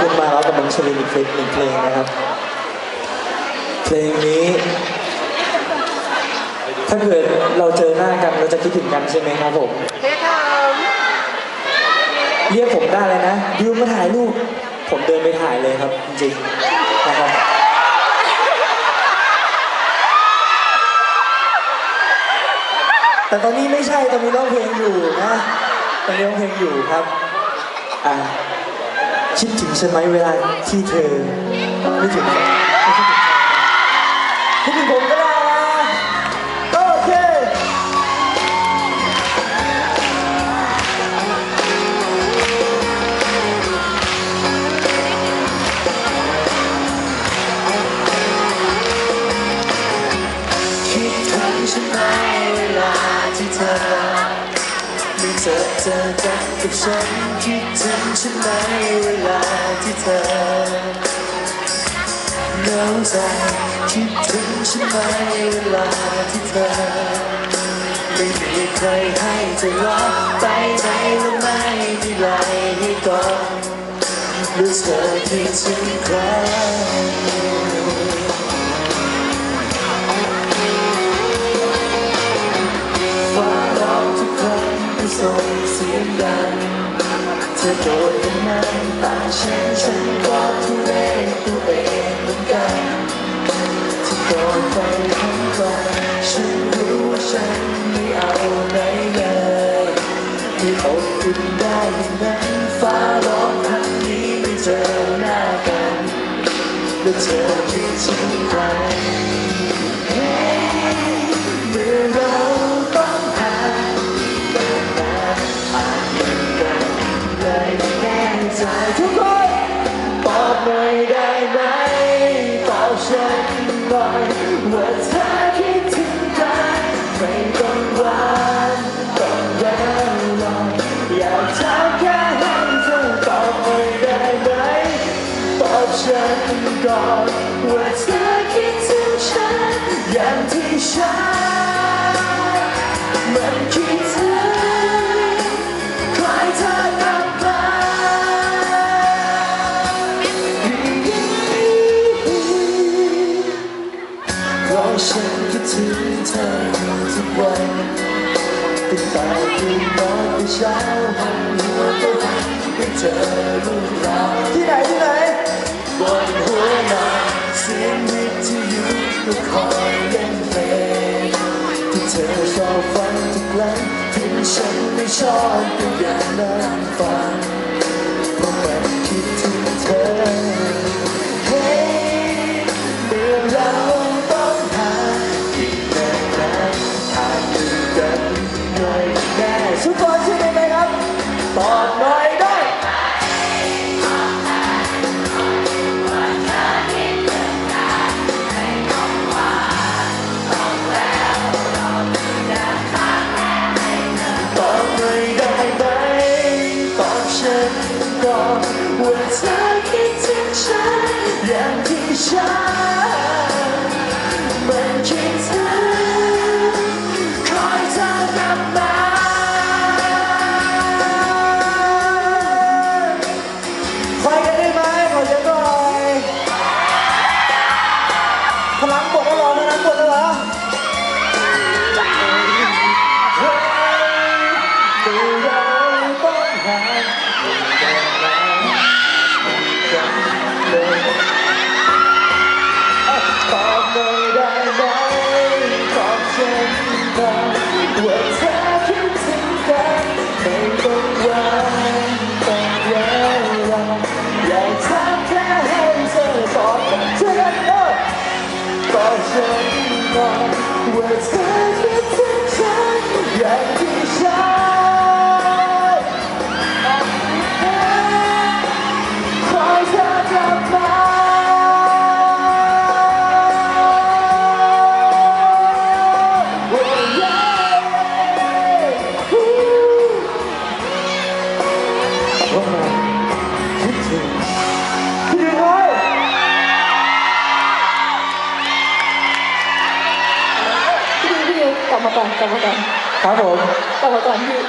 คุณมาแล้วกับมังชลินเพลงหนึ่งเพลงนะครับ เพลงนี้ ถ้าเกิดเราเจอหน้ากันเราจะคิดถึงกันใช่ไหมครับผมเฮ้ยครับเรียกผมได้เลยนะดิวมาถ่ายรูปผมเดินไปถ่ายเลยครับจริงๆนะครับแต่ตอนนี้ไม่ใช่ตอนนี้ร้องเพลงอยู่นะตอนนี้ร้องเพลงอยู่ครับอะ คิดถึงใช่ไหมเวลาที่เธอไม่ถึงไม่คิดถึงใครคิดถึงผมก็ได้นะก็ เจอเจอกันกับฉันคิดถึงฉันไหมเวลาที่เธอเหงาใจคิดถึงฉันไหมเวลาที่เธอไม่มีใครให้เธอรักไปไหนและไม่มีไรให้กอดหรือเธอคิดถึงใคร ส่งเสียงดังเธอโดดเป็นน้ำตาฉันฉันก็ทุเรศตัวเองเหมือนกันที่โดนไปทั้งวันฉันรู้ว่าฉันไม่เอาไหนเลยที่อบอุ่นได้อย่างนั้นฟ้าร้องครั้งนี้ไม่เจอหน้ากันแล้วเธอคิดถึงใค ว่าเธอคิดถึงกันไม่ต้องหวานต้องแย้มลอยอยากถามแค่ให้เธอตอบหน่อยได้ไหมตอบฉันก่อนว่าเธอคิดถึงฉันอย่างที่ฉัน วันตั้งแต่ตื่นนอนแต่เช้าหันหัวก็หันไปเจอรูปเราที่ไหนที่ไหนบนหัวนอนเสียงวิทยุก็คอยเล่นเพลงที่เธอชอบฟังทุกครั้งที่ฉันไม่ชอบก็อย่างนั้นฟัง ก่อนว่าเธอคิด ตอบ กลับมาก่อนครับผมกลับมาก่อนพี่